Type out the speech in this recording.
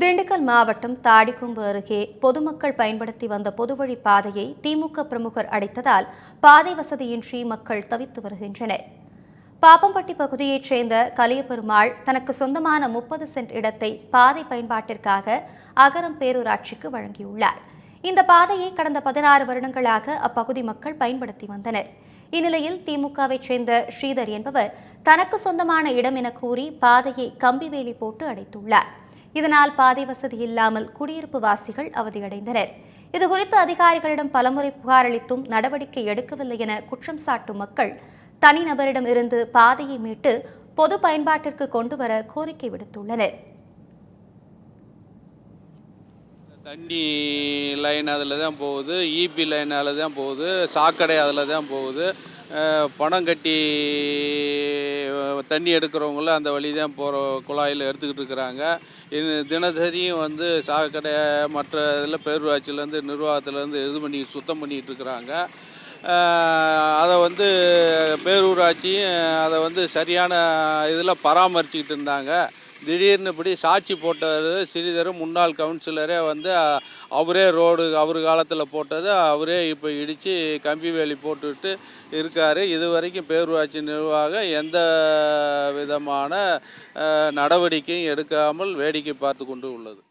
திண்டுக்கல் மாவட்டம் தாடிக்கொம்பு அருகே பொதுமக்கள் பயன்படுத்தி வந்த பொதுவழி பாதையை திமுக பிரமுகர் அடைத்ததால் பாதை வசதியின்றி மக்கள் தவித்து வருகின்றனர். பாப்பம்பட்டி பகுதியைச் சேர்ந்த கலியபெருமாள் தனக்கு சொந்தமான முப்பது சென்ட் இடத்தை பாதை பயன்பாட்டிற்காக அகரம் பேரூராட்சிக்கு வழங்கியுள்ளார். இந்த பாதையை கடந்த பதினாறு வருடங்களாக அப்பகுதி மக்கள் பயன்படுத்தி வந்தனர். இந்நிலையில் திமுகவைச் சேர்ந்த ஸ்ரீதர் என்பவர் தனக்கு சொந்தமான இடம் என கூறி பாதையை கம்பிவேலி போட்டு அடைத்துள்ளார். இதனால் பாதை வசதி இல்லாமல் குடியிருப்பு வாசிகள் அவதியடைந்தனர். இதுகுறித்து அதிகாரிகளிடம் பலமுறை புகார் அளித்தும் நடவடிக்கை எடுக்கவில்லை என குற்றம் சாட்டும் மக்கள் தனிநபரிடம் இருந்து பாதையை மீட்டு பொது பயன்பாட்டிற்கு கொண்டு வர கோரிக்கை விடுத்துள்ளனர். தண்ணி லைன் அதில் தான் போகுது இபி லைன் அதில் தான் போகுது சாக்கடை அதில் தான் போகுது. பணம் கட்டி தண்ணி எடுக்கிறவங்கள அந்த வழி தான் போகிற குழாயில் எடுத்துக்கிட்டு இருக்கிறாங்க. இது தினசரியும் வந்து சாக்கடை மற்ற இதில் பேரூராட்சியிலேருந்து நிர்வாகத்துலேருந்து இது பண்ணி சுத்தம் பண்ணிகிட்டு இருக்கிறாங்க. அதை வந்து பேரூராட்சியும் அதை வந்து சரியான இதில் பராமரிச்சுக்கிட்டு இருந்தாங்க. திடீர்னு இப்படி சாட்சி போட்டவர் ஸ்ரீதர் முன்னாள் கவுன்சிலரே வந்து அவரே ரோடு அவர் காலத்தில் போட்டது அவரே இப்போ இடித்து கம்பி வேலி போட்டுட்டு இருக்கார். இது வரைக்கும் பேரூராட்சி நிர்வாகம் எந்த விதமான நடவடிக்கையும் எடுக்காமல் வேடிக்கை பார்த்து கொண்டு உள்ளது.